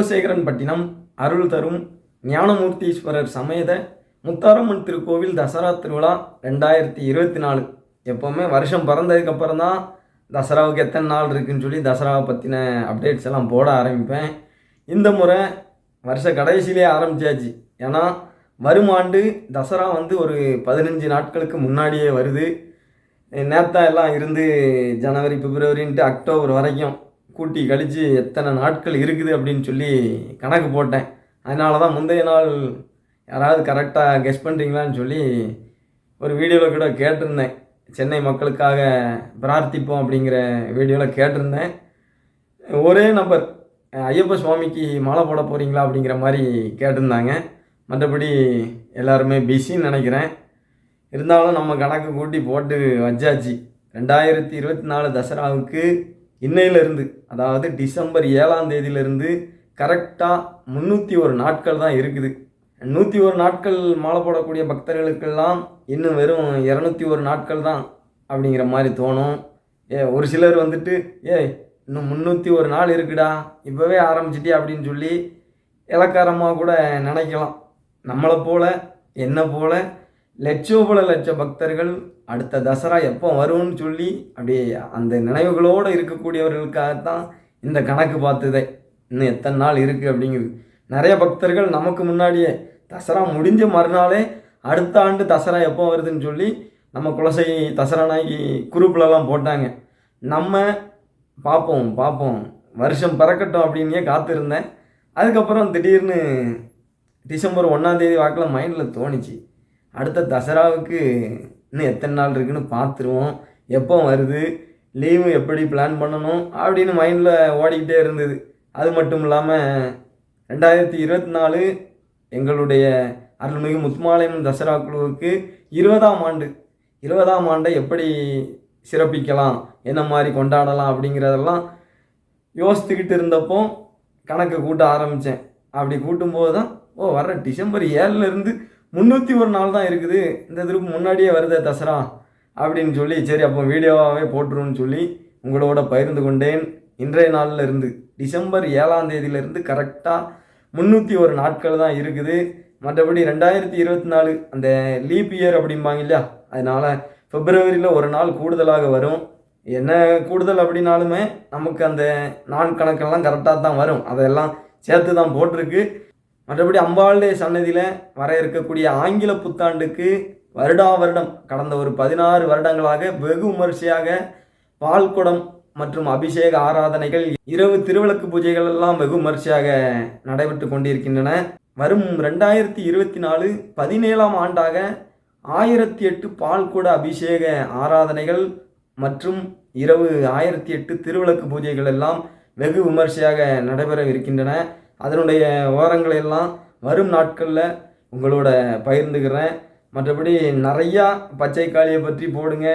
குலசேகரன் பட்டினம் அருள் தரும் ஞானமூர்த்தீஸ்வரர் சமேத முத்தாரம்மன் திருக்கோவில் தசரா திருவிழா ரெண்டாயிரத்தி இருபத்தி நாலு. எப்போவுமே வருஷம் பிறந்ததுக்கப்புறம் தான் தசராவுக்கு எத்தனை நாள் இருக்குன்னு சொல்லி தசராவை பற்றின அப்டேட்ஸ் எல்லாம் போட ஆரம்பிப்பேன். இந்த முறை வருஷ கடைசியிலே ஆரம்பிச்சாச்சு. ஏன்னா வரும் ஆண்டு தசரா வந்து ஒரு பதினஞ்சு நாட்களுக்கு முன்னாடியே வருது. நேத்தா எல்லாம் இருந்து ஜனவரி பிப்ரவரின்ட்டு அக்டோபர் வரைக்கும் கூட்டி கழித்து எத்தனை நாட்கள் இருக்குது அப்படின்னு சொல்லி கணக்கு போட்டேன். அதனால தான் முந்தைய நாள் யாராவது கரெக்டாக கெஸ் பண்ணுறீங்களான்னு சொல்லி ஒரு வீடியோவில் கூட கேட்டிருந்தேன். சென்னை மக்களுக்காக பிரார்த்திப்போம் அப்படிங்கிற வீடியோவில் கேட்டிருந்தேன். ஒரே நம்பர் ஐயப்ப சுவாமிக்கு மாலை போட போகிறீங்களா அப்படிங்கிற மாதிரி கேட்டிருந்தாங்க. மற்றபடி எல்லாருமே பிஸின்னு நினைக்கிறேன். இருந்தாலும் நம்ம கணக்கு கூட்டி போட்டு வச்சாச்சு. ரெண்டாயிரத்தி இருபத்தி நாலு தசராவுக்கு இன்னையிலிருந்து அதாவது டிசம்பர் ஏழாம் தேதியிலிருந்து கரெக்டாக முந்நூற்றி ஒரு நாட்கள் தான் இருக்குது. நூற்றி ஒரு நாட்கள் மாலை போடக்கூடிய பக்தர்களுக்கெல்லாம் இன்னும் வெறும் இரநூத்தி ஒரு நாட்கள் தான் அப்படிங்கிற மாதிரி தோணும். ஏ ஒரு சிலர் வந்துட்டு ஏய் இன்னும் முந்நூற்றி ஒரு நாள் இருக்குடா இப்போவே ஆரம்பிச்சிட்டே அப்படின்னு சொல்லி இலக்காரமாக கூட நினைக்கலாம். நம்மளை போல என்ன போல் லட்சோபல லட்ச பக்தர்கள் அடுத்த தசரா எப்போ வரும்னு சொல்லி அப்படியே அந்த நினைவுகளோடு இருக்கக்கூடியவர்களுக்காகத்தான் இந்த கணக்கு பார்த்ததே. இன்னும் எத்தனை நாள் இருக்குது அப்படிங்கிறது. நிறைய பக்தர்கள் நமக்கு முன்னாடியே தசரா முடிஞ்ச மறுநாளே அடுத்த ஆண்டு தசரா எப்போ வருதுன்னு சொல்லி நம்ம குலசை தசரா நாய்க்கு குரூப்லலாம் போட்டாங்க. நம்ம பார்ப்போம் பார்ப்போம். வருஷம் பிறக்கட்டும் அப்படின்னே காத்திருந்தேன். அதுக்கப்புறம் திடீர்னு டிசம்பர் ஒன்றாந்தேதி வாக்கில் மைண்டில் தோணுச்சு. அடுத்த தசராவுக்கு இன்னும் எத்தனை நாள் இருக்குன்னு பார்த்துருவோம். எப்போ வருது? லீவு எப்படி பிளான் பண்ணணும்? அப்படின்னு மைண்டில் ஓடிக்கிட்டே இருந்தது. அது மட்டும் இல்லாமல் ரெண்டாயிரத்தி இருபத்தி நாலு எங்களுடைய அருள்மிகு முத்துமாலயம் தசரா குழுவுக்கு இருபதாம் ஆண்டு. இருபதாம் ஆண்டை எப்படி சிறப்பிக்கலாம்? என்ன மாதிரி கொண்டாடலாம் அப்படிங்கிறதெல்லாம் யோசித்துக்கிட்டு இருந்தப்போ கணக்கு கூட்ட ஆரம்பித்தேன் அப்படி கூட்டும்போது தான் ஓ வர டிசம்பர் ஏழுலேருந்து முந்நூற்றி ஒரு நாள் தான் இருக்குது. இந்த திருப்பு முன்னாடியே வருதே தசரா அப்படின்னு சொல்லி சரி அப்போ வீடியோவாகவே போட்டுருன்னு சொல்லி உங்களோட பகிர்ந்து கொண்டேன். இன்றைய நாளில் இருந்து டிசம்பர் ஏழாம் தேதியிலேருந்து கரெக்டாக முந்நூற்றி ஒரு நாட்கள் தான் இருக்குது. மற்றபடி ரெண்டாயிரத்தி இருபத்தி நாலு அந்த லீப் இயர் அப்படிம்பாங்க இல்லையா? அதனால் பிப்ரவரியில் ஒரு நாள் கூடுதலாக வரும். என்ன கூடுதல் அப்படின்னாலுமே நமக்கு அந்த நாள் கணக்கெல்லாம் கரெக்டாக தான் வரும். அதெல்லாம் சேர்த்து தான் போட்டிருக்கு. மற்றபடி அம்பாளுடைய சன்னதியில் வர இருக்கக்கூடிய ஆங்கில புத்தாண்டுக்கு வருடா வருடம் கடந்த ஒரு பதினாறு வருடங்களாக வெகு விமர்சையாக பால்குடம் மற்றும் அபிஷேக ஆராதனைகள் இரவு திருவிளக்கு பூஜைகள் எல்லாம் வெகு விமர்சையாக நடைபெற்று கொண்டிருக்கின்றன. வரும் ரெண்டாயிரத்தி இருபத்தி நாலு பதினேழாம் ஆண்டாக ஆயிரத்தி எட்டு பால்குட அபிஷேக ஆராதனைகள் மற்றும் இரவு ஆயிரத்தி எட்டு திருவிளக்கு பூஜைகள் எல்லாம் வெகு விமரிசையாக நடைபெற இருக்கின்றன அதனுடைய விவரங்களை எல்லாம் வரும் நாட்களில் உங்களோட பகிர்ந்துக்கிறேன். மற்றபடி நிறையா பச்சை காளியை பற்றி போடுங்க.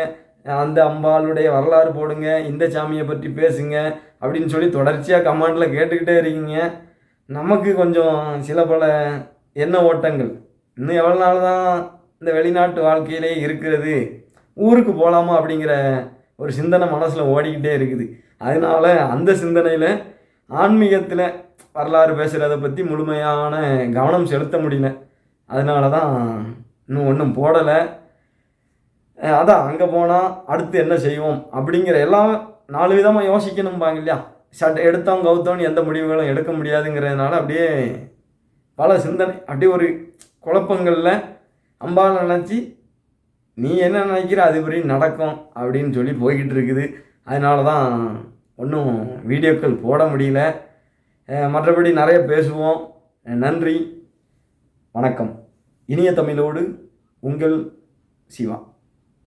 அந்த அம்பாளுடைய வரலாறு போடுங்க. இந்த சாமியை பற்றி பேசுங்க. அப்படின்னு சொல்லி தொடர்ச்சியாக கமெண்டில் கேட்டுக்கிட்டே இருக்கீங்க. நமக்கு கொஞ்சம் சில பல எண்ண ஓட்டங்கள். இன்னும் எவ்வளோ நாள் தான் இந்த வெளிநாட்டு வாழ்க்கையிலே இருக்கிறது? ஊருக்கு போகலாமா அப்படிங்கிற ஒரு சிந்தனை மனசில் ஓடிக்கிட்டே இருக்குது. அதனால அந்த சிந்தனையில் ஆன்மீகத்தில் வரலாறு பேசுகிறத பற்றி முழுமையான கவனம் செலுத்த முடியல. அதனால தான் இன்னும் ஒன்றும் போடலை. அதான் அங்கே போனால் அடுத்து என்ன செய்வோம் அப்படிங்கிற எல்லாம் நாலு விதமாக யோசிக்கணும்பாங்க இல்லையா? சட் எடுத்தோம் கவுத்தோன்னு எந்த முடிவுகளும் எடுக்க முடியாதுங்கிறதுனால அப்படியே பல சிந்தனை அப்படியே ஒரு குழப்பங்களில் அம்பால் நினச்சி நீ என்ன நினைக்கிற? அது அதுபடி நடக்கும் அப்படின்னு சொல்லி போய்கிட்டு இருக்குது. அதனால தான் ஒன்றும் வீடியோக்கள் போட முடியல. மற்றபடி நிறைய பேசுவோம். நன்றி. வணக்கம். இனிய தமிழோடு உங்கள் சிவா.